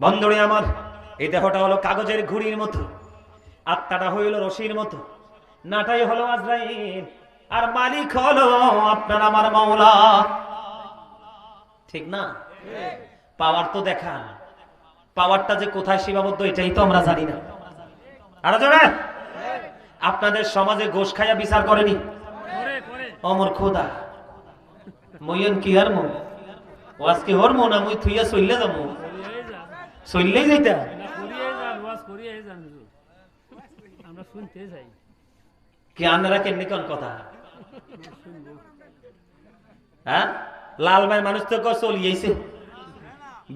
বন্ধুরে আমার। এই দেহটা হলো কাগজের ঘুড়ির মতো। আত্মাটা হইল রশির মতো। নাটাই হলো আজরাইল। আর মালিক হলো আপনার আমার মাওলা। ঠিক না? পাওয়ার তো দেখান পাওয়ারটা যে কোথায় সীমাবদ্ধ, এটাই তো আমরা জানি না। আরও জোরে। আপনাদের সমাজে গোশ খাইয়া বিচার করেনি? অমর খোদা। মইয়ন কি আর মো ও আজকে হর মো না মুই থুইয়া চললে যাব। চললেই যাইতা আমরা শুনতে চাই কি কোন কথা? হ্যাঁ? লাল ভাই মানুষ তো কর চলিয়েছে।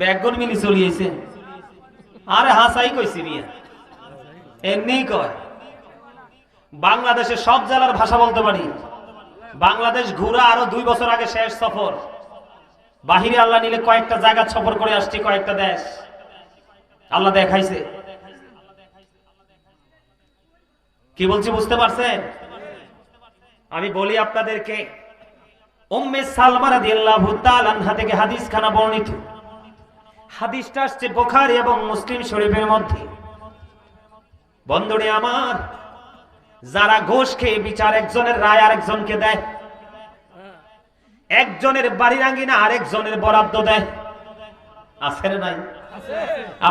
ব্যাগন মিলি চলিয়েছে। আরে হাসাই কইছি মিয়া। এমনি কয়। বাংলাদেশের সব জেলার ভাষা বলতে পারি। বাংলাদেশ ঘুরা আরও দুই বছর আগে শেষ সফর। বাহিরে আল্লাহ নিলে কয়েকটা জায়গা সফর করে আসছি কয়েকটা দেশ। আল্লাহ দেখাইছে। কি বলছি, বুঝতে পারছেন? আমি বলি আপনাদেরকে, উম্মে সালমা রাদিয়াল্লাহু তাআলা আনহা থেকে হাদিস খানা বর্ণিত। হাদিসটা আসছে বুখারী এবং মুসলিম শরীফের মধ্যে। বন্ধুরে আমার, যারা ঘোষ খেয়ে বিচার একজনের রায় আরেকজনকে দেয়, একজনের বাড়ির আঙ্গিনা আরেকজনের বরাদ্দ দেয়। আছে নাই?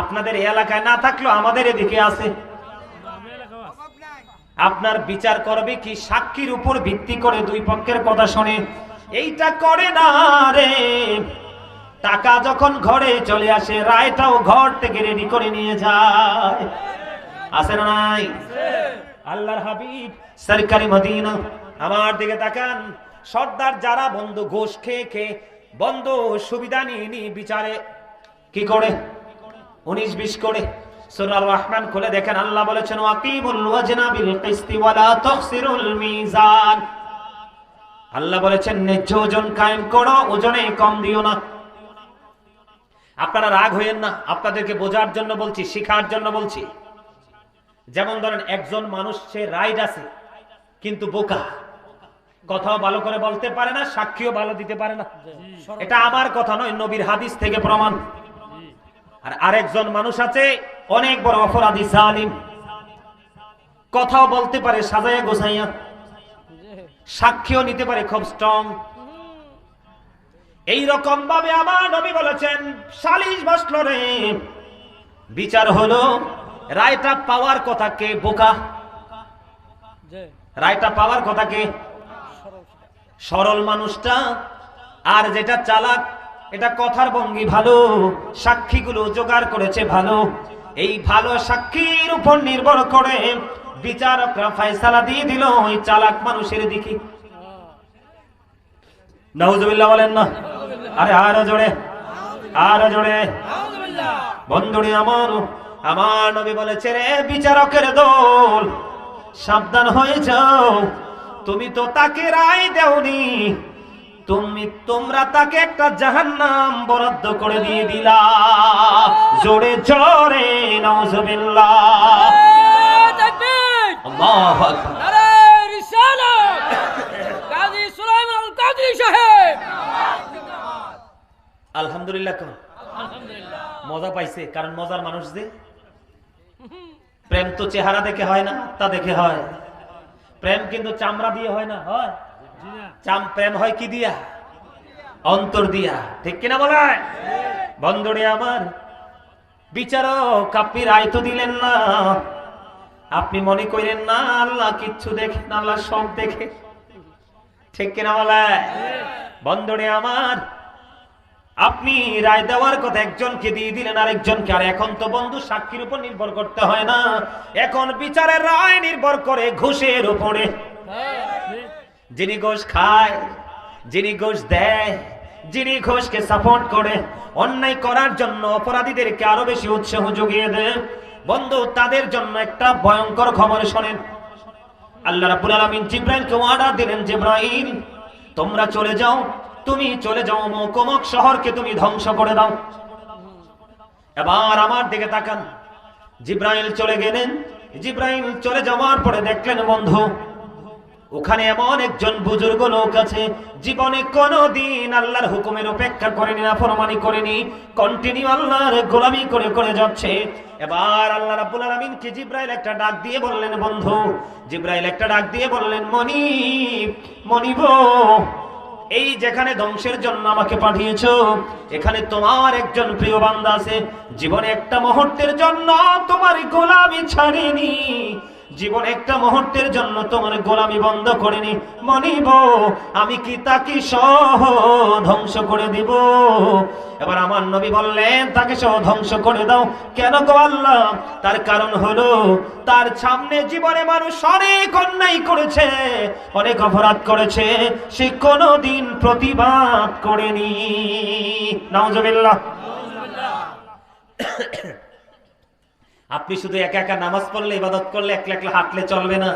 আপনাদের এলাকায় না থাকলেও আমাদের এদিকে আছে। আপনার বিচার করবে কি সাক্ষীর উপর ভিত্তি করে দুই পক্ষের কথা শুনে। এইটা করে না রে। টাকা যখন ঘরে চলে আসে, রায়টাও ঘর থেকে রেডি করে নিয়ে যায়। আছে না নাই? আল্লাহর হাবিব, সরকারি মদিনা, আমার দিকে তাকান। সর্দার যারা বন্ধু ঘোষ খেয়ে খেয়ে বন্ধ সুবিধা নিয়ে নিয়ে বিচারে, কি করে? উনিশ বিশ করে সূরার রহমান খুলে দেখেন আল্লাহ বলেছেন ওয়াকিমুল ওয়াজনা বিল কিসতি ওয়ালা তুখসিরুল মিজান। আল্লাহ বলেছেন ন্যায্য ওজন কায়েম করো ওজনে কম দিও না। আপনারা রাগ হইেন না আপনাদেরকে বোঝার জন্য বলছি শেখার জন্য বলছি। যেমন ধরেন একজন মানুষ সে রাইড আছে কিন্তু বোকা। কথাও ভালো করে বলতে পারে না সাক্ষীও ভালো দিতে পারে না। এটা আমার কথা নয় নবীর হাদিস থেকে প্রমাণ। আর আরেকজন মানুষ আছে, অনেক বড় অপরাধী জালিম কথাও বলতে পারে, সাজাইয়া গোসাইয়া সাক্ষীও নিতে পারে, খুব স্ট্রং এই রকম ভাবে আমার নবী বলেছেন, সালিশ বসল রে। বিচার হলো, রায়টা পাওয়ার কথা কে, বোকা? রায়টা পাওয়ার কথা কে? সরল মানুষটা। আর যেটা চালাক এটা কথার ভঙ্গি ভালো, সাক্ষীগুলো জোগাড় করেছে ভালো। এই ভালো সাক্ষীর উপর নির্ভর করে বিচারকরা ফয়সালা দিয়ে দিল ওই চালাক মানুষের দিকে। নাউজুবিল্লাহ বলেন না? আরে আরও জোরে আরও জোরে। বন্ধুরে আমার আমার নবী বলেছে রে বিচারকের দল, সাবধান হয়ে যাও। তুমি তো তাকে রায় দেওনি। তুমি, তোমরা তাকে একটা জাহান্নাম বরাদ্দ করে দিয়ে দিলা। জোরে জোরে সাহেব আলহামদুলিল্লাহ মজা পাইছে, কারণ মজার মানুষ যে। প্রেম তো চেহারা দেখে হয় না, আত্মা দেখে হয়। প্রেম কিন্তু চামড়া দিয়ে হয় না, হয়। চাম প্রেম হয় কি দিয়া? অন্তর দিয়া। ঠিক কিনা বলে বন্ধুরে আমার, বিচারক, আপনি রায় তো দিলেন না। আপনি মনে করেন না, আল্লাহ কিচ্ছু দেখেন আল্লাহ সব দেখে। ঠিক কিনা বলে বন্ধুরে আমার, আপনি রায় দেওয়ার কথা একজনকে দিয়ে দিলেন আর একজনকে আর এখন তো বন্ধু সাক্ষীর উপর নির্ভর করতে হয় না। এখন বিচারের রায় নির্ভর করে ঘুষের উপরে। যিনি ঘোষ খায়, যিনি ঘোষ দেয়, যিনি ঘোষকে সাপোর্ট করে, অন্যায় করার জন্য অপরাধীদেরকে আরও বেশি উৎসাহ জুগিয়ে দেয় বন্ধু, তাদের জন্য একটা ভয়ঙ্কর খবর শোনেন। আল্লাহ রাব্বুল আলামিন জিব্রাইলকে অর্ডার দিলেন, জিব্রাইল, তোমরা চলে যাও। তুমি চলে যাও মোকমক শহরকে তুমি ধ্বংস করে দাও। এবার আমার দিকে তাকান। জিব্রাইল চলে গেলেন। জিব্রাইল চলে যাওয়ার পরে দেখলেন, বন্ধু ওখানে এমন একজন বুজুর্গ লোক আছে, জীবনে কোনো দিন আল্লাহর হুকুমের উপেক্ষা করেনি না ফরমানি করেনি কন্টিনিউ আল্লাহর গোলামি করে করে যাচ্ছে। এবার আল্লাহ রাব্বুল আলামিন কি জিব্রাইল একটা ডাক দিয়ে বললেন, বন্ধু, জিব্রাইল একটা ডাক দিয়ে বললেন, মনিব মনিব, এই যেখানে ধ্বংসের জন্য আমাকে পাঠিয়েছো, এখানে তোমার একজন প্রিয় বান্দা আছে। জীবনে একটা মুহূর্তের জন্য তোমার গোলামি ছাড়েনি। জীবন একটা মুহূর্তের জন্য তোমার গোলামি বন্ধ করেনি মনিব, আমি কি তাকে সহ ধ্বংস করে দিব? এবার আমার নবী বললেন, তাকে সহ ধ্বংস করে দাও। কেন গো আল্লাহ? তার কারণ হলো, তার সামনে জীবনে মানুষ অনেক অন্যায় করেছে, অনেক অপরাধ করেছে। সে কোনোদিন প্রতিবাদ করেনি। নাউজুবিল্লাহ। আপনি শুধু একা একা নামাজ পড়লে, ইবাদত করলে একলা একলা হাঁটলে চলবে না।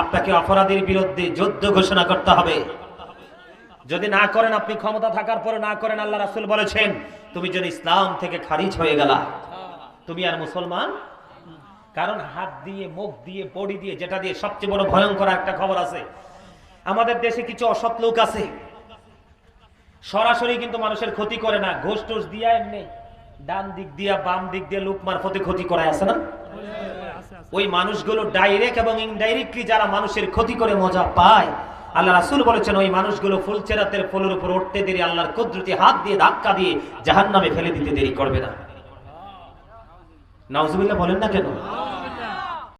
আপনাকে অপরাধীর বিরুদ্ধে যুদ্ধ ঘোষণা করতে হবে। যদি না করেন, আপনি ক্ষমতা থাকার পরে না করেন, আল্লাহ রাসুল বলেছেন, তুমি যদি ইসলাম থেকে খারিজ হয়ে গেলা, তুমি আর মুসলমান কারণ হাত দিয়ে, মুখ দিয়ে, বডি দিয়ে, যেটা দিয়ে সবচেয়ে বড় ভয়ঙ্কর একটা খবর আছে। আমাদের দেশে কিছু অসৎ লোক আছে। সরাসরি কিন্তু মানুষের ক্ষতি করে না। ঘোষ টোষ দিয়ে এমনি ডান দিক দিয়া বাম দিক দিয়ে লোক মারফতে ক্ষতি করা আছে না? ওই মানুষগুলো ডাইরেক্ট এবং ইনডাইরেক্টলি যারা মানুষের ক্ষতি করে মজা পায়, আল্লাহ রাসুল বলেছেন, ওই মানুষগুলো ফুল চেরাতের ফুলের উপর উঠতে দেরি, আল্লাহর কুদরতি হাত দিয়ে ধাক্কা দিয়ে জাহান নামে ফেলে দিতে দেরি করবে না। নাউজুবিল্লাহ বলেন না কেন?